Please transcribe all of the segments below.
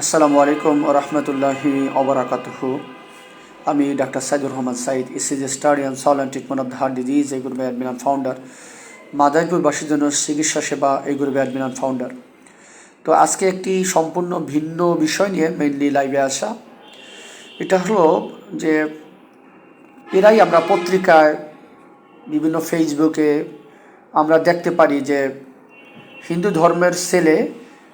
আসসালামু আলাইকুম রহমতুল্লাহি অবরাকাতুহ আমি doctor Saidur Rahman Sayed ECG study and Saul and treatment of heart disease এই গ্রুপে ফাউন্ডার মাদারীপুরবাসীর জন্য চিকিৎসা সেবা, এই গ্রুপে ফাউন্ডার তো আজকে একটি সম্পূর্ণ ভিন্ন বিষয় নিয়ে মেইনলি লাইভে আসা। এটা হলো যে এরাই আমরা পত্রিকায়, বিভিন্ন ফেসবুকে আমরা দেখতে পারি যে হিন্দু ধর্মের ছেলে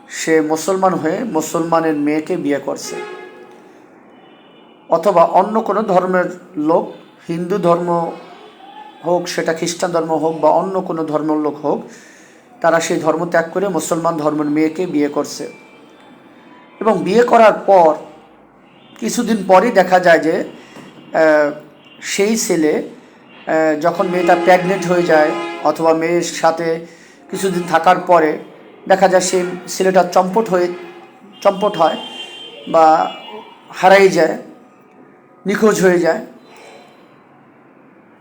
সে মুসলমান হয়ে মুসলমানের মেয়েকে বিয়ে করছে। অথবা অন্য কোনো ধর্মের লোক, হিন্দু ধর্ম হোক, সেটা খ্রিস্টান ধর্ম হোক বা অন্য কোনো ধর্মের লোক হোক, তারা সেই ধর্ম ত্যাগ করে মুসলমান ধর্মের মেয়েকে বিয়ে করছে। এবং বিয়ে করার পর কিছুদিন পরই দেখা যায় যে সেই ছেলে যখন মেয়েটা প্রেগনেন্ট হয়ে যায় অথবা মেয়ের সাথে কিছুদিন থাকার পরে দেখা যায় সেই ছেলেটা চম্পট হয়ে, চম্পট হয় বা হারাই যায়, নিখোঁজ হয়ে যায়,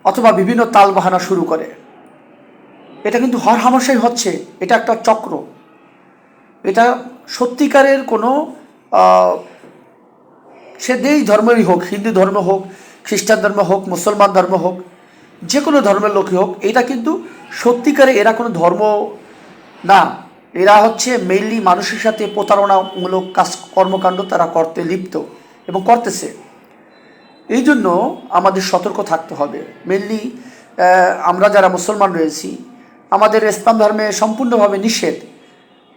অথবা বিভিন্ন তাল বাহানা শুরু করে। এটা কিন্তু হর হামেশাই হচ্ছে, এটা একটা চক্র। এটা সত্যিকারের কোনো সে যেই ধর্মেরই হোক, হিন্দু ধর্ম হোক, খ্রিস্টান ধর্ম হোক, মুসলমান ধর্ম হোক, যে কোনো ধর্মের লোকই হোক, এটা কিন্তু সত্যিকারে এরা কোনো ধর্ম না। এরা হচ্ছে মেইনলি মানুষের সাথে প্রতারণামূলক কাজ, কর্মকাণ্ড তারা করতে লিপ্ত এবং করতেছে। এই জন্য আমাদের সতর্ক থাকতে হবে। মেনলি আমরা যারা মুসলমান রয়েছি, আমাদের ইসলাম ধর্মে সম্পূর্ণভাবে নিষেধ,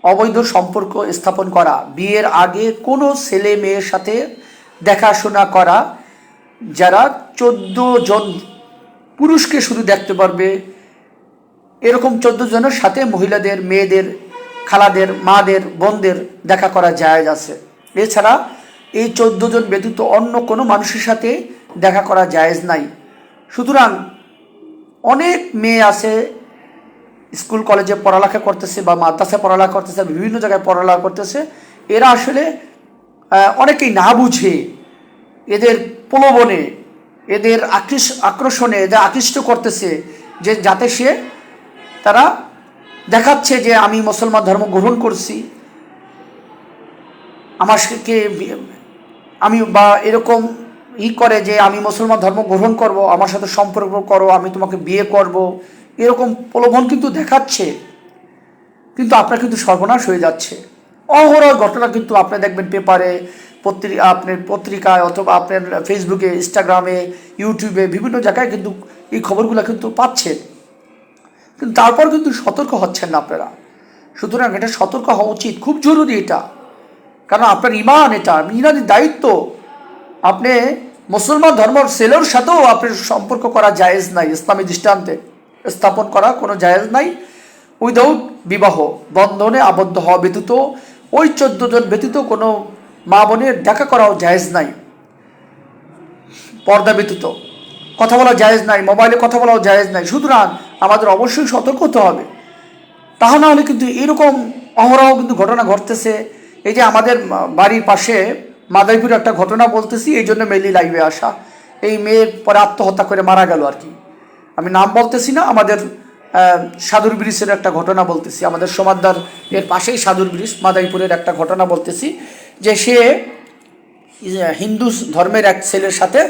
অবৈধ সম্পর্ক স্থাপন করা, বিয়ের আগে কোনো ছেলে মেয়ের সাথে দেখাশোনা করা, যারা চোদ্দ জন পুরুষকে শুধু দেখতে পারবে, এরকম চোদ্দ জনের সাথে মহিলাদের, মেয়েদের খালাদের, মাদের, বোনদের দেখা করা জায়েজ আছে। এছাড়া এই চোদ্দ জন ব্যতীত অন্য কোনো মানুষের সাথে দেখা করা জায়েজ নাই। সুতরাং অনেক মেয়ে আছে, স্কুল, কলেজে পড়ালেখা করতেছে বা মাদ্রাসায় পড়ালেখা করতেছে, বিভিন্ন জায়গায় পড়ালেখা করতেছে। এরা আসলে অনেকেই না বুঝে এদের প্রলোভনে, এদের আকৃষ আকর্ষণে, এদের আকৃষ্ট করতেছে যে যাতে সে তারা দেখাচ্ছে যে আমি মুসলমান ধর্ম গ্রহণ করছি। আমাকে আমি বা এরকম ই করে যে আমি মুসলমান ধর্ম গ্রহণ করব, আমার সাথে সম্পর্ক করো, আমি তোমাকে বিয়ে করব। এরকম প্রলোভন কিন্তু দেখাচ্ছে। কিন্তু আপনার কিন্তু সর্বনাশ হয়ে যাচ্ছে। অহরহ ঘটনা কিন্তু আপনি দেখবেন পেপারে পত্রিকা আপনার পত্রিকায় অথবা আপনার ফেসবুকে ইনস্টাগ্রামে ইউটিউবে বিভিন্ন জায়গায় কিন্তু এই খবরগুলো কিন্তু পাচ্ছেন। কিন্তু তারপর কিন্তু সতর্ক হচ্ছেন না আপনারা। সুতরাং এটা সতর্ক হওয়া উচিত। খুব জরুরি এটা। কারণ আপনার ইমান এটা, ইমানের দায়িত্ব। আপনি মুসলমান ধর্মের সেলের সাথেও আপনার সম্পর্ক করা জায়েজ নাই, ইসলামী দৃষ্টান্তে। স্থাপন করা কোনো জায়েজ নাই। উইদাউট বিবাহ, বন্ধনে আবদ্ধ হওয়া ব্যতীত, ওই চোদ্দ জন ব্যতীত কোনো মা বোনের দেখা করাও জায়েজ নাই। পর্দা ব্যতীত। কথা বলা জায়েজ নাই, মোবাইলে কথা বলাও জায়েজ নাই। সুতরাং আমাদের অবশ্যই সতর্ক হতে হবে। তাহা না হলে কিন্তু এরকম অহরহ কিন্তু ঘটনা ঘটতেছে। এই যে আমাদের বাড়ির পাশে মাদারীপুরে একটা ঘটনা বলতেছি, এই জন্য মেলি লাইভে আসা। এই মেয়ের পরে আত্মহত্যা করে মারা গেল আর কি। আমি নাম বলতেছি না, আমাদের সাধুর ব্রিজের একটা ঘটনা বলতেছি। আমাদের সমাদার এর পাশেই সাধুর ব্রিজ, মাদারীপুরের একটা ঘটনা বলতেছি যে সে হিন্দু ধর্মের এক ছেলের সাথে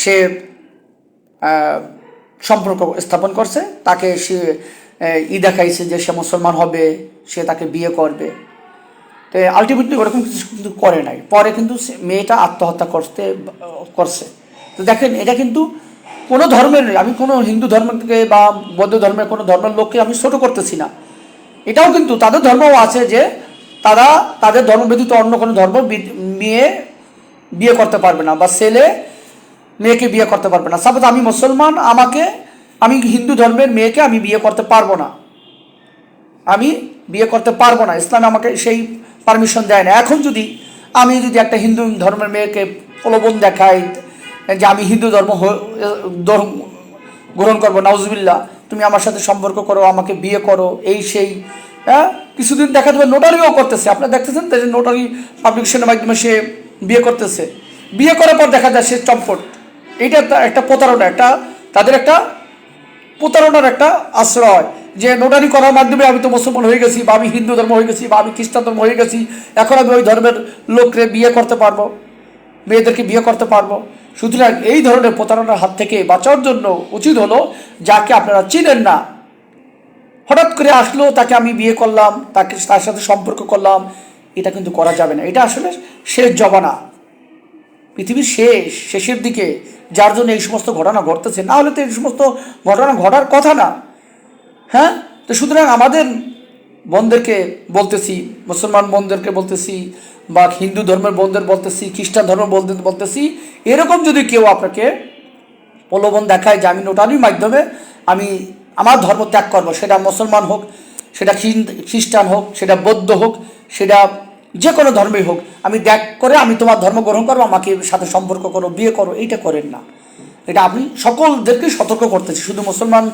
সে সম্পর্ক স্থাপন করছে, তাকে সে ই দেখাইছে যে সে মুসলমান হবে, সে তাকে বিয়ে করবে। তো আলটিমেটলি ওরকম কিছু কিন্তু করে নাই। পরে কিন্তু মেয়েটা আত্মহত্যা করতে, করছে। তো দেখেন, এটা কিন্তু কোনো ধর্মের আমি কোনো হিন্দু ধর্মকে বা বৌদ্ধ ধর্মের কোনো ধর্মের লোককে আমি ছোটো করতেছি না। এটাও কিন্তু তাদের ধর্মও আছে যে তারা তাদের ধর্ম ব্যতীত অন্য কোনো ধর্ম মেয়ে বিয়ে করতে পারবে না বা ছেলে মেয়েকে বিয়ে করতে পারবে না। সাপোজ আমি মুসলমান, আমাকে, আমি হিন্দু ধর্মের মেয়েকে আমি বিয়ে করতে পারব না। আমি বিয়ে করতে পারব না। ইসলাম আমাকে সেই পারমিশন দেয় না। এখন যদি আমি যদি একটা হিন্দু ধর্মের মেয়েকে প্রলোভন দেখাই যে আমি হিন্দু ধর্ম ধর্ম গ্রহণ করব নাউজবিল্লা তুমি আমার সাথে সম্পর্ক করো, আমাকে বিয়ে করো, এই সেই হ্যাঁ? কিছুদিন দেখা যাবে নোটারিও করতেছে। আপনারা দেখতেছেন তো যে নোটারি পাবলিকেশনের মাধ্যমে সে বিয়ে করতেছে। বিয়ে করার পর দেখা যায় সে চম্পট। একটা- একটা প্রতারণা, একটা তাদের একটা প্রতারণার একটা আশ্রয় যে নোটারি করার মাধ্যমে আমি তো মুসলমান হয়ে গেছি বা আমি হিন্দু ধর্ম হয়ে গেছি বা আমি খ্রিস্টান ধর্ম হয়ে গেছি, এখন আমি ওই ধর্মের লোককে বিয়ে করতে পারব, মেয়েদেরকে বিয়ে করতে পারব। সুতরাং এই ধরনের প্রতারণার হাত থেকে বাঁচার জন্য উচিত হলো যাকে আপনারা চিনেন না। হঠাৎ করে আসলো, তাকে আমি বিয়ে করলাম, তাকে তার সাথে সম্পর্ক করলাম, এটা কিন্তু করা যাবে না। এটা আসলে শেষ জবানা পৃথিবীর শেষ, শেষের দিকে, যার জন্য এই সমস্ত ঘটনা ঘটতেছে, না হলে তো এই সমস্ত ঘটনা ঘটার কথা না। হ্যাঁ? তো সুতরাং আমাদের বোনদেরকে বলতেছি, মুসলমান বোনদেরকে বলতেছি, বা হিন্দু ধর্মের বোনদের বলতেছি, খ্রিস্টান ধর্মের বোনদের বলতেছি, এরকম যদি কেউ আপনাকে প্রলোভন দেখায় যে আমি নোটারির মাধ্যমে আমি আমার ধর্ম ত্যাগ করব, সেটা মুসলমান হোক, সেটা খ্রিস্টান হোক, সেটা বৌদ্ধ হোক, সেটা যে কোনো ধর্মেই হোক, আমি ত্যাগ করে আমি তোমার ধর্ম গ্রহণ করব, আমাকে সাথে সম্পর্ক করো, বিয়ে করো, এইটা করেন না। এটা আপনি সকলদেরকেই সতর্ক করতেছি, শুধু মুসলমান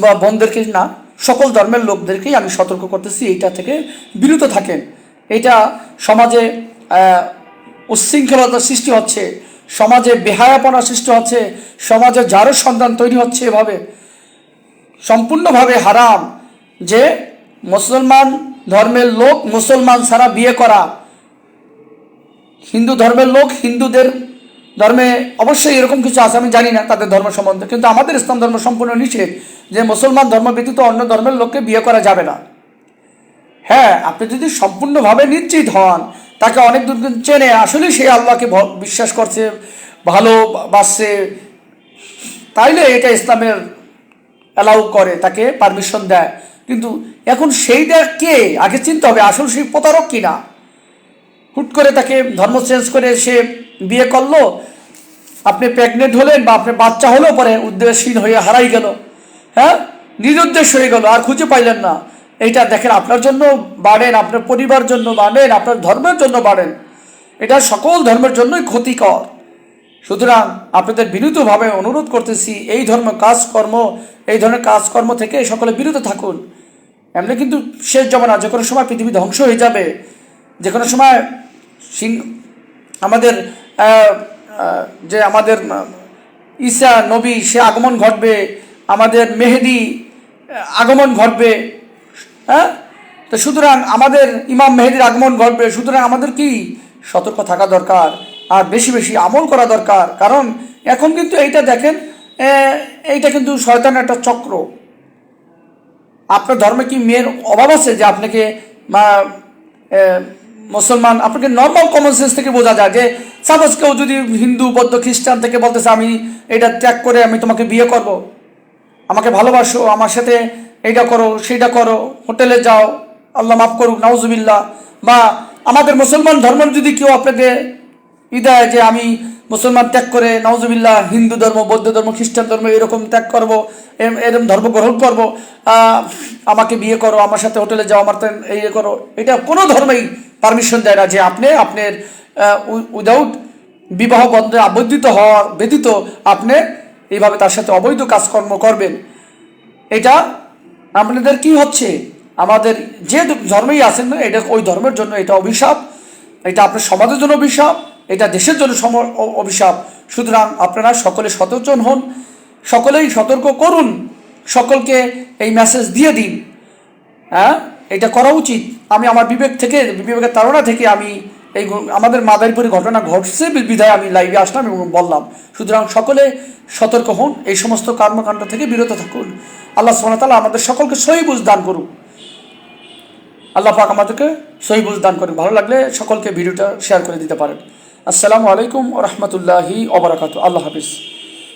বা বোনদেরকে না, সকল ধর্মের লোকদেরকেই আমি সতর্ক করতেছি, এইটা থেকে বিরত থাকেন। এটা সমাজে উচ্ছৃঙ্খলতার সৃষ্টি হচ্ছে, সমাজে বেহায়াপনা সৃষ্টি হচ্ছে, সমাজে যারও সন্তান তৈরি হচ্ছে এভাবে। সম্পূর্ণভাবে হারাম যে মুসলমান ধর্মের লোক মুসলমান ছাড়া বিয়ে করা। হিন্দু ধর্মের লোক হিন্দুদের ধর্মে অবশ্যই এরকম কিছু আছে, আমি জানি না তাদের ধর্ম সম্বন্ধে। কিন্তু আমাদের ইসলাম ধর্ম সম্পূর্ণ নিষেধ যে মুসলমান ধর্ম ব্যতীত অন্য ধর্মের লোককে বিয়ে করা যাবে না। হ্যাঁ আপনি যদি সম্পূর্ণভাবে নিশ্চিত হন, তাকে অনেক দূর চেনে আসলে সে আল্লাহকে বিশ্বাস করছে, ভালো বাসছে। তাইলে এটা ইসলামের অ্যালাউ করে, তাকে পারমিশন দেয়। কিন্তু এখন সেইটা কে? আগে চিনতে হবে, আসল সেই প্রতারক কিনা? হুট করে তাকে ধর্ম চেঞ্জ করে সে বিয়ে করল, আপনি প্রেগনেন্ট হলেন বা আপনার বাচ্চা হলো পরে উদ্দেশ্যহীন হয়ে হারাই গেল হ্যাঁ? নিরুদ্দেশ হয়ে গেল, আর খুঁজে পাইলেন না। এইটা দেখেন, আপনার জন্য বাড়েন, আপনার পরিবার জন্য বাড়েন, আপনার ধর্মের জন্য বাড়েন। এটা সকল ধর্মের জন্যই ক্ষতিকর। সুতরাং আপনাদের বিনীতভাবে অনুরোধ করতেছি, এই ধর্ম কাজকর্ম, এই ধরনের কাজকর্ম থেকে সকলে বিরত থাকুন। এমনি কিন্তু শেষ জমানা, যে কোনো সময় পৃথিবী ধ্বংস হয়ে যাবে। যে কোনো সময় সিং, আমাদের যে আমাদের ঈসা নবী, সে আগমন ঘটবে। আমাদের মেহেদি আগমন ঘটবে। হ্যাঁ? তো সুতরাং আমাদের ইমাম মেহেদির আগমন ঘটবে। সুতরাং আমাদের কি? সতর্ক থাকা দরকার আর বেশি বেশি আমল করা দরকার। কারণ এখন কিন্তু এইটা দেখেন এইটা কিন্তু শয়তানের একটা চক্র। আপনার ধর্মে কি মেয়ের অভাব আছে যে আপনাকে মুসলমান, আপনাকে নর্মাল কমন সেন্স থেকে বোঝা যায় যে সাপোজ কেউ যদি হিন্দু, বৌদ্ধ, খ্রিস্টান থেকে বলতেছে, আমি এটা ত্যাগ করে আমি তোমাকে বিয়ে করব। আমাকে ভালোবাসো, আমার সাথে এইটা করো সেইটা করো, হোটেলে যাও, আল্লাহ মাফ করুক, নাউজুবিল্লাহ বা আমাদের মুসলমান ধর্ম যদি কেউ আপনাকে ই দেয় যে আমি মুসলমান ত্যাগ করে নওজুবিল্লাহ হিন্দু ধর্ম, বৌদ্ধ ধর্ম, খ্রিস্টান ধর্ম এরকম ত্যাগ করব, এরম ধর্ম গ্রহণ করব আমাকে বিয়ে করো, আমার সাথে হোটেলে যাও, আমার এই ইয়ে করো, এটা কোনো ধর্মেই পারমিশন দেয় না যে আপনি আপনার উইদাউট বিবাহ বন্ধে আবদ্ধিত হওয়ার ব্যতীত আপনি এইভাবে তার সাথে অবৈধ কাজকর্ম করবেন। এটা আপনাদের কি হচ্ছে? আমাদের যে ধর্মেই আছেন না, এটা ওই ধর্মের জন্য এটা অভিশাপ, এটা আপনার সমাজের জন্য অভিশাপ। এটা দেশের জন্য সম- অভিশাপ। সুতরাং আপনারা সকলে সচেতন হন, সকলেই সতর্ক করুন, সকলকে এই মেসেজ দিয়ে দিন। হ্যাঁ? এটা করা উচিত। আমি আমার বিবেক থেকে, বিবেকের তাড়না থেকে আমি এই আমাদের মাদারীপুরে ঘটনা ঘটছে বিধায় আমি লাইভে আসলাম এবং বললাম। সুতরাং সকলে সতর্ক হন, এই সমস্ত কর্মকাণ্ড থেকে বিরত থাকুন। আল্লাহ সোনাতালা আমাদের সকলকে সহি বুঝ দান করুন আল্লাহ পাক আমাদেরকে সহি বুঝ দান করেন ভালো লাগলে সকলকে ভিডিওটা শেয়ার করে দিতে পারেন। আসসালামু আলাইকুম রহমতুল্লাহি ওবরাকাতু আল্লাহ হাফিজ।